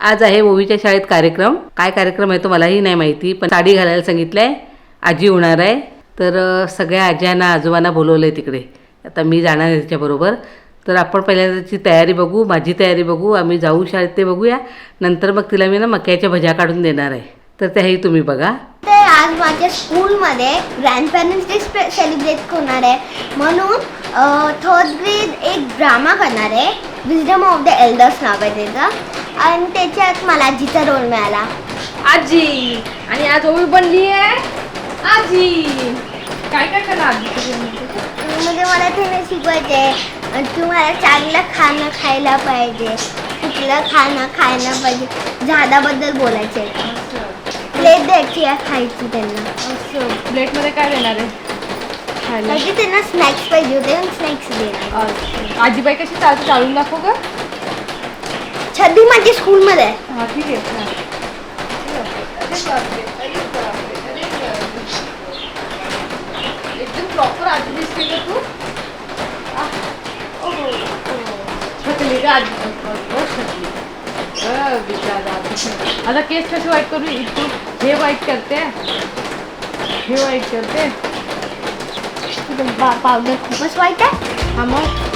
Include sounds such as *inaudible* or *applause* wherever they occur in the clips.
आज आहे ओवीच्या शाळेत कार्यक्रम. काय कार्यक्रम आहे तो मलाही नाही माहिती पण साडी घालायला सांगितलंय. आजी होणार आहे. तर सगळ्या आज्यांना आजोबांना बोलवलं आहे तिकडे. आता मी जाणार आहे त्याच्याबरोबर तर आपण पहिल्यांदा त्याची तयारी बघू माझी तयारी बघू आम्ही जाऊ शाळेत ते बघूया. नंतर मग तिला मी ना मक्याच्या भज्या काढून देणार आहे. तर त्याही तुम्ही बघा. आज माझ्या स्कूलमध्ये ग्रँडपेरेंट्स डे सेलिब्रेट होणार आहे. म्हणून थर्ड ग्रेड एक ड्रामा करणार आहे. विजडम ऑफ द एल्डर्स नाव आहे त्याचा. आणि त्याच्यात मला आजीचा रोल मिळाला. आजी आणि आज ओवी बनली आहे? आजी काय काय करणार आजी म्हणजे मला ते नाही शिकवायचे. आहे तू मला चांगलं खाणं खायला पाहिजे. कुठलं खाणं खायला पाहिजे. झाडाबद्दल बोलायचे प्लेट द्यायची आहे खायची त्यांना. असं. प्लेटमध्ये काय देणार आहे? खायला. म्हणजे त्यांना स्नॅक्स पाहिजे होते स्नॅक्स देणार. आजीबाई कशी चालते चालून दाखव ग. छद्दी माझ्या स्कूलमध्ये आहे हा ठीक आहे हा. अरे बापरे, अरे बापरे, अरे बापरे. एकदम प्रॉपर आजी दिसते का तू आह, ओ, ओ. थकली का आजी बहुत थकली अ, बिचारा। आता केस कसे वाईट करू? इथून हे वाईट करते हे। वाईट करते पावडर खूपच वाईट आहे हा मग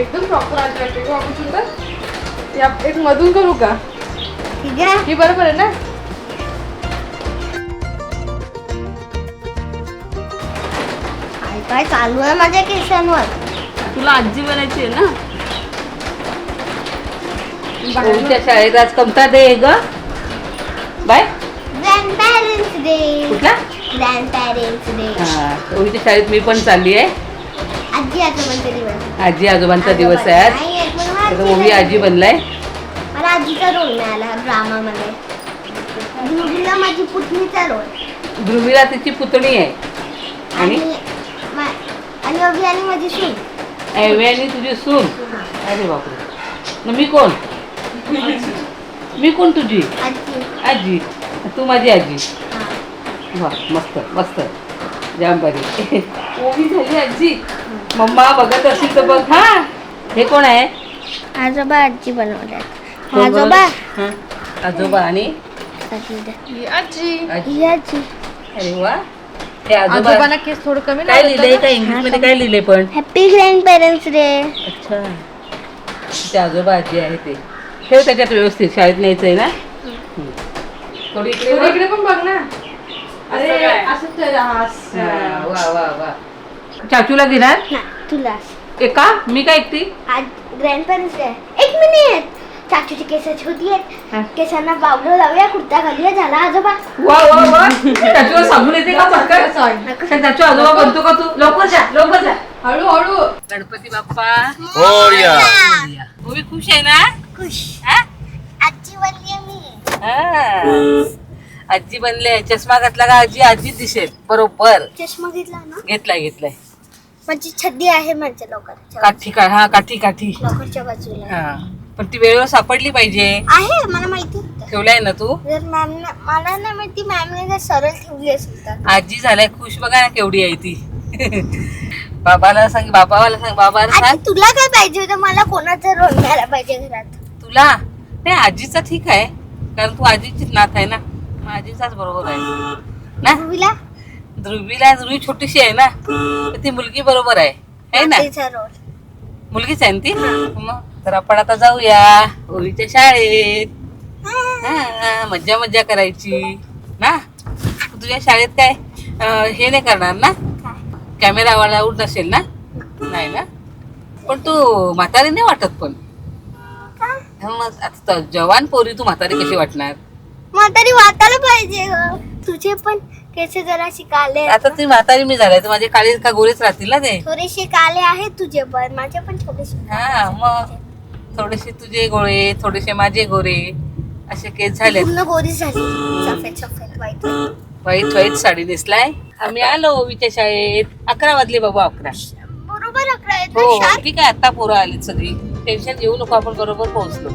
एकदम प्रॉपर आजी वाटते. का आपण सुंदर या एक मधून करू का? ही बरोबर आहे ना? काय काय चालू आहे माझ्या केसांवर? तुला आजी बनायची आहे ना? शाळेत आज कमता दे ग. बाय. ग्रँड पॅरेंट्स डे कुठला? ग्रँड पॅरेंट्स डे हा शाळेत मी पण चालली आहे. आजी आजोबांचा दिवस. आजी आजोबांचा दिवस आहे आज. तर ओवी आजी बनलाय. मला आजीचा रोल मिळाला ड्रामामध्ये ध्रुवीला माझी पुतणीचा रोल. ध्रुवीला तिची पुतणी आहे. आणि? आणि मा- आणि माझी सून. ऐवे आणि तुझी सून? अरे बापरे. न मी कोण? मी कोण तुझी? आजी. आजी. तू माझी आजी. हा. वा मस्त मस्त. जाम बरी *laughs* ओवी झाली आजी. मम्मा बघत असेल तर बघ. हा हे कोण आहे? आजोबा आजी बनवल्यात कोण आजोबा? हा. आजोबा आणि? आजी. ही आजी. आजी. ही आजी. अरे वा. हे आजोबा आजोबांना केस थोडं कमी काय लावलं लिहिलंय? होतं. काय इंग्लिशमध्ये काय लिहिलंय पण? हॅपी ग्रँड पेरेंट्स डे अच्छा. ते आजोबा आजी आहे ते. ठेव त्याच्यात व्यवस्थित. शाळेत न्यायचंय ना? हम्म. थोडी इकडे थोडं वळ. इकडे पण बघ ना. अरे काय? असं तर हा, असं. वा वा वा. चाचूला घेणार? ना तुला. एका मी काय एकटी? आज ग्रँड पेरेंट्स डे एक मिनिट चाचूची केस छोटी हा. आहेत केसांना बावलं लावूया कुर्ता घालूया झाला आजोबा. वा वा वा. चाचूला सांगून येते का पटकन चाचू आजोबा बनतो का तू? लवकर जा लवकर जा. हळू हळू. गणपती बाप्पा. मोरया. खुश आहे ना? खुश. हा? आजी बनली मी. हा. आजी बनले चष्मा घातला का आजी? आजी दिसेल. बरोबर. चष्मा घेतला ना? घेतलाय घेतलाय. माझी छड्डी आहे माझ्या लोकांच्या काठी का हा काठी काठी. लोकांच्या बाजूला. हा. पण ती वेळेवर सापडली पाहिजे. आहे मला माहिती होतं. ठेवलाय ना तू? जर मॅम मला नाही माहिती मॅमने जर सरळ ठेवली असेल तर. आजी झालाय खुश बघा ना केवढी आहे ती. *laughs* बाबाला सांग बाबाला सांग बाबाला सांग. तुला काय पाहिजे होतं? मला कोणाचा रोल मिळाला पाहिजे घरात? तुला? नाही आजीचा ठीक आहे. कारण तू आजीचीच नात आहे ना. मग आजीचाच बरोबर आहे. ना? ध्रुवीला ध्रुवीला ध्रुवी छोटीशी आहे ना? तर ती मुलगी बरोबर आहे. है ना? तिचा रोल मुलगीच आहे ना ती? मग तर आपण आता जाऊया ओवीच्या शाळेत. हा, मज्जा मज्जा करायची. ना? तू तुझ्या शाळेत काय अं, हे नाही करणार ना? कॅमेरा वाला उठ नसेल ना? नाही ना? पण तू म्हातारी नाही वाटत पण. मग आता तर जवान पोरी तू म्हातारी कशी वाटणार? म्हातारी वाटायला पाहिजे ग. तुझे पण केस जरा शिकाले आता ती म्हातारी मी झालाय तर माझे काळे का गोरेच राहतील ना ते? थोडेसे काले आहेत तुझे पण माझे पण थोडेसे हा मग थोडेसे तुझे गोळे थोडेसे माझे गोरे असे केस झाले पूर्ण गोरी झाली. सफेद सफेद वाईट व्हाईट व्हाईट साडी नेसलाय आम्ही आलो ओवीच्या शाळेत. अकरा वाजले बाबा अकरा. बरोबर अकरा आहेत ना, हो? ठीक आहे आता पोरं आलीत सगळी. टेन्शन घेऊ नको आपण बरोबर पोहोचलो.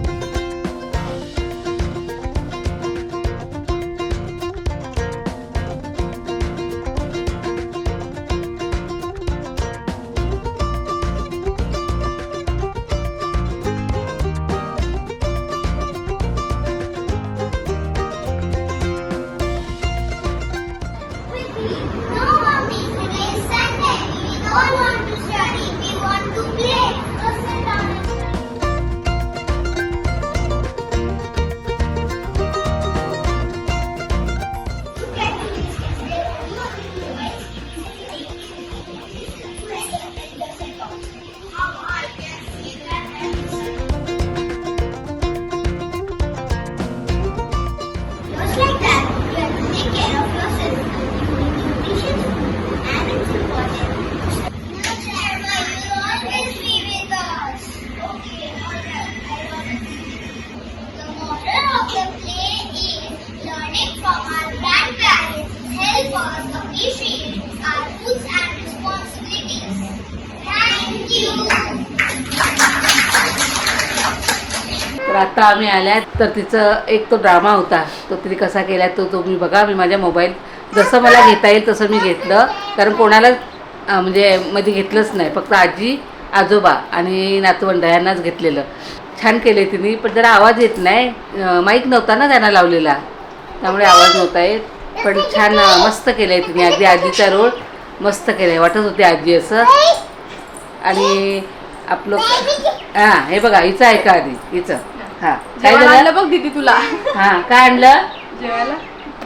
तर आता आम्ही आल्या तर तिचं एक तो ड्रामा होता. तो तिने कसा केला तो तुम्ही बघा. मी माझ्या मोबाईल जसं मला घेता येईल तसं मी घेतलं. कारण कोणाला म्हणजे मध्ये घेतलंच नाही. फक्त आजी आजोबा आणि नातवंड यांनाच घेतलेलं. छान केले तिने. पण जरा आवाज येत नाही. माहीत माईक नव्हता ना त्यांना लावलेला. त्यामुळे आवाज नव्हता येत. पण छान मस्त केलं आहे तिने. अगदी आजीचा रोल मस्त केलं आहे वाटत होते आजी असं. आणि आपलं हां हे बघा. हिचं ऐका आधी. हिचं. हां. काय जेवण झालं? आणलं बघ दीदी तुला. हां काय आणलं? जेवायला.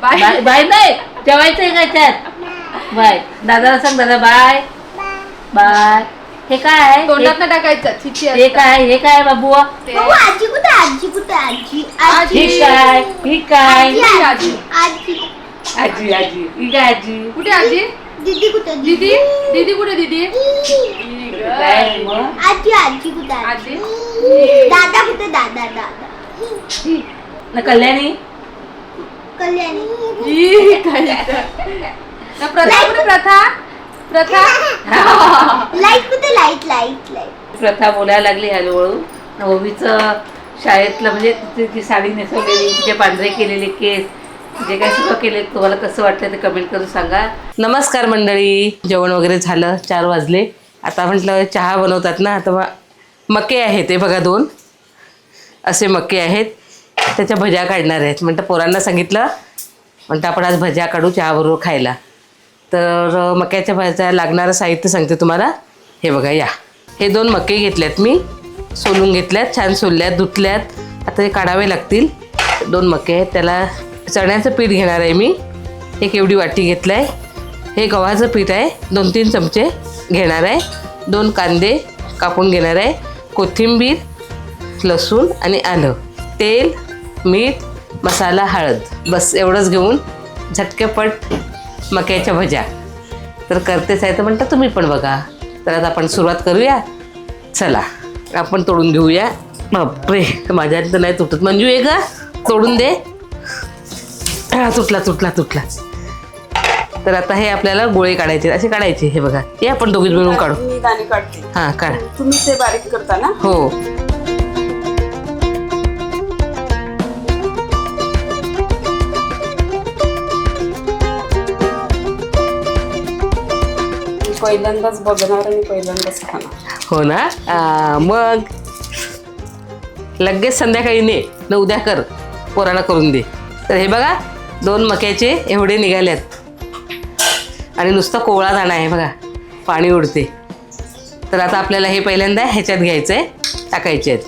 Bye bye. बाय नाही जेवायचं आहे का याच्यात? बाय. दादाला सांग दादा बाय. बाय. हे काय आहे? तोंडात हे- ना टाकायचं छिची हे काय हे काय बाबू? बाबू आजी कुठे आजी कुठे आजी आजी. ही काय ही काय? आजी आजी. आजी. आजी. आजी ही काय आजी? कुठे आजी? दीदी कुठे? दीदी? दीदी. कुठे दीदी. काय मग आजी आजी कुठे आजी आजी? दादा कुठे दादा दादा. ना कल्याणी? कल्याणी. ई, काय इथं. ना प्रथा कुठे प्रथा? प्रथा? लाइट कुठे? लाइट लाइट लाइट प्रथा बोलायला लागली हळूहळू. नववीचं शाळेतलं म्हणजे तिची साडी नेसवलेली तिचे पांढरे केलेले केस जे काही सगळं केले तुम्हाला कसं वाटलं ते कमेंट करून सांगा. नमस्कार मंडळी. जेवण वगैरे झालं चार वाजले. आता म्हटलं चहा बनवतात ना आता मके आहेत हे बघा दोन. असे मके आहेत. त्याच्या भज्या काढणार आहेत. म्हणतं पोरांना सांगितलं म्हणतं आपण आज भज्या काढू चहाबरोबर खायला. तर मक्याच्या भाज्या लागणारं साहित्य सांगते तुम्हाला. हे बघा या. हे दोन मके घेतल्यात मी. सोलून घेतल्यात छान सोलल्यात धुतल्यात. आता हे काढावे लागतील. दोन मके आहेत. त्याला चण्याचं पीठ घेणार आहे मी. एक एवढी वाटी घेतलं आहे हे गव्हाचं पीठ आहे. दोन तीन चमचे. घेणार आहे. दोन कांदे कापून घेणार आहे. कोथिंबीर लसूण आणि आलं. तेल मीठ मसाला हळद. बस एवढंच घेऊन झटकेपट मक्याच्या भज्या. तर करतेच आहे तर म्हणतं तुम्ही पण बघा. तर आता आपण सुरुवात करूया. चला आपण तोडून घेऊया. बापरे माझ्या तर नाही तुटत. मंजू ये का तोडून दे. हा तुटला तुटला तुटला. तर आता हे आपल्याला गोळे काढायचे असे काढायचे हे बघा. हे आपण दोघीच मिळून काढू. मी दाणे काढते. हां काढ. तुम्ही ते बारीक करता ना? हो. पहिल्यांदाच बघणार आणि पहिल्यांदाच खाणार. हो ना? आ, मग लगेच संध्याकाळी ने न उद्या कर. पोराला करून दे. तर हे बघा दोन मक्याचे एवढे निघाल्यात आणि नुसतं कोवळा दाणा आहे बघा. पाणी उडते. तर आता आपल्याला हे पहिल्यांदा ह्याच्यात घ्यायचं आहे टाकायचे आहेत.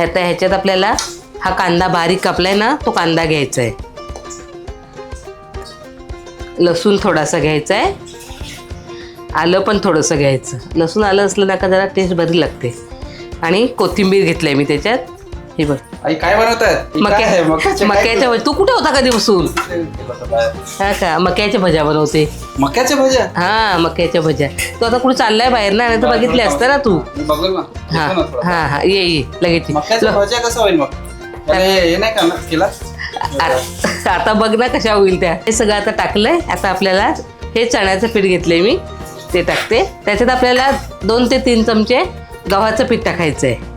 आता ह्याच्यात आपल्याला हा कांदा बारीक कापलाय ना तो कांदा घ्यायचा आहे लसूण थोडासा घ्यायचा आहे आलं पण थोडंसं घ्यायचं. लसूण आलं असलं ना का जरा टेस्ट बरी लागते. आणि कोथिंबीर घेतलंय मी त्याच्यात. हे बघ. आई काय बनवतात मक्या मक्याच्या भज- तू कुठे होता कधी बसून हा का? मक्याच्या भज्या बनवते. मक्याच्या भज्या? हा मक्याच्या भज्या. तू आता कुठे चाललाय बाहेर ना? नाही तर बघितले असतं ना तू. बघल ना. हा. हा हा. ये ये लगेच ये. मक्याच्या भज्या कसं होईल मग? त्याला हे हे नाही का केला? आ- आता बघ ना कशा होईल त्या. हे सगळं आता टाकलंय. आता आपल्याला हे चण्याचं पीठ घेतलंय मी. ते टाकते. त्याच्यात आपल्याला दोन ते तीन चमचे गव्हाचं पीठ टाकायचं आहे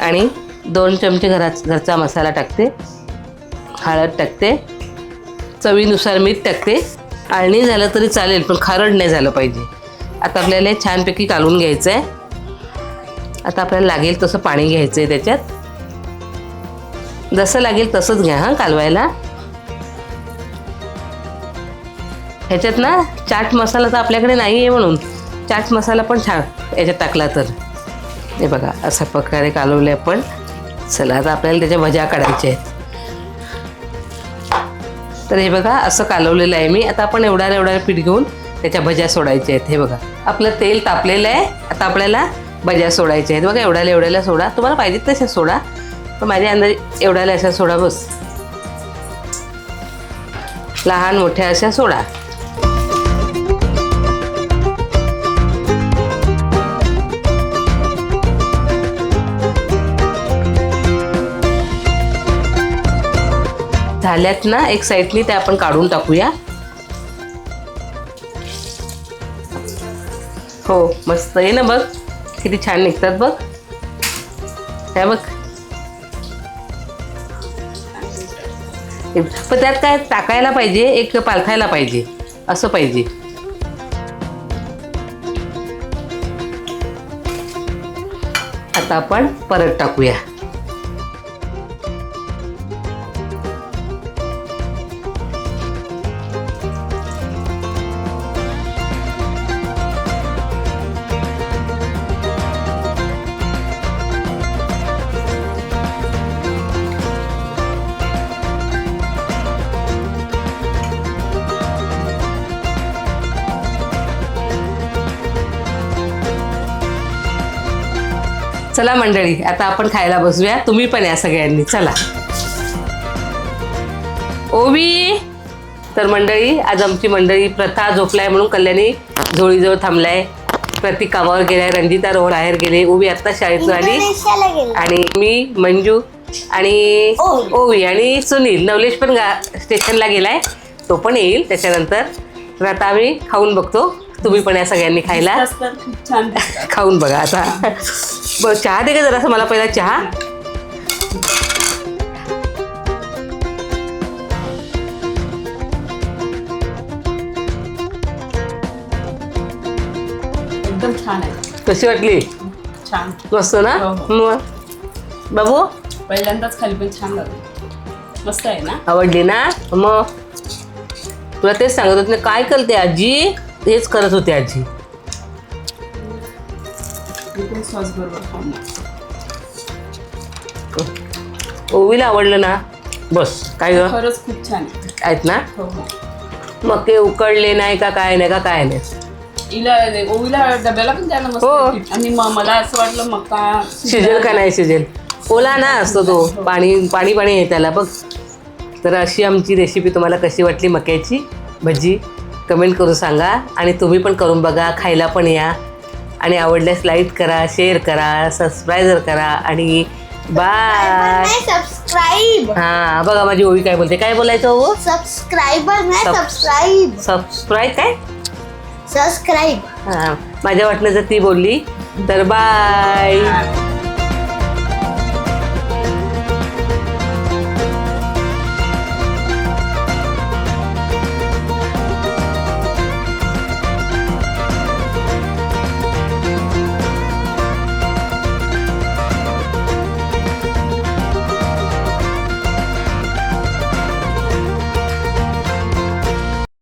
आणि दोन चमचे घरात घरचा मसाला टाकते हळद टाकते चवीनुसार मीठ टाकते. आळणी झालं तरी चालेल पण खारड नाही झालं पाहिजे. आता आपल्याला छानपैकी कालून घ्यायचं आहे आता आपल्याला लागेल तसं पाणी घ्यायचं आहे त्याच्यात. जसं लागेल तसंच घ्या हां कालवायला. ह्याच्यात ना चाट मसाला तर आपल्याकडे नाही आहे म्हणून. चाट मसाला पण छान याच्यात टाकला तर. हे बघा अशा प्रकारे कालवले आपण. चला आता आपल्याला त्याच्या भज्या काढायच्या आहेत. तर हे बघा असं कालवलेलं आहे मी. आता आपण एवढ्या एवढ्या पीठ घेऊन त्याच्या भज्या सोडायच्या आहेत. हे बघा आपलं तेल तापलेलं आहे. आता आपल्याला भज्या सोडायच्या आहेत. बघा एवढ्याला एवढ्याला सोडा. तुम्हाला पाहिजेत तशा सोडा. पण माझ्या अंदाजे एवढ्याला अशा सोडा बस. लहान मोठ्या अशा सोडा. झाल्यात ना एक साईडनी ते आपण काढून टाकूया. हो मस्त आहे ना बघ. किती छान निघतात बघ. काय बघ. पण त्यात काय टाकायला पाहिजे एक पालथायला पाहिजे असं पाहिजे. आता आपण परत टाकूया. चला मंडळी आता आपण खायला बसूया. तुम्ही पण या सगळ्यांनी. चला. ओवी! तर मंडळी आज आमची मंडळी प्रथा झोपलाय म्हणून कल्याणी झोळीजवळ थांबलाय. प्रतीक कामावर गेलाय रंजिता रोड बाहेर गेले ओवी आत्ता शाळेतून आली. आणि मी मंजू आणि ओवी. आणि सुनील. नवलेश पण गा स्टेशनला गेलाय. तो पण येईल त्याच्यानंतर. तर आता आम्ही खाऊन बघतो. तुम्ही पण या सगळ्यांनी खायला. खाऊन बघा आता. बरं चहा दे का जरासं मला पहिला चहा. एकदम छान आहे. कशी वाटली? छान. मस्त ना? हो, मग? बाबू? पहिल्यांदाच खाली पण छान लागलं. मस्त आहे ना? आवडली ना? मग? तुला तेच सांगत होते ना काय करते आजी? हेच करत होते आजी. सॉस बरोबर खाऊन. ओवीला आवडलं ना. बस काय ग? खरंच खूप छान आहे. आहेत ना? हो हो. मग ते उकडले नाही का काय नाही का काय नाही. इला ओवीला डब्याला पण द्यायला मस्त हो. आणि म- मला असं वाटलं मका शिजेल का नाही शिजेल? ओला ना असतो तो. पाणी पाणी पाणी आहे त्याला बघ. तर अशी आमची रेसिपी तुम्हाला कशी वाटली मक्याची? भजी? कमेंट करून सांगा. आणि तुम्ही पण करून बघा. खायला पण या. आणि आवडल्यास लाईक करा शेअर करा सबस्क्रायबर करा आणि बाय सबस्क्राईब हां बघा माझी ओवी काय बोलते. काय बोलायचं हो? सबस्क्राईबर नाही सबस्क्राईब सबस्क्राईब काय? सबस्क्राईब हां माझ्या वाटण्याचं ती बोलली तर बाय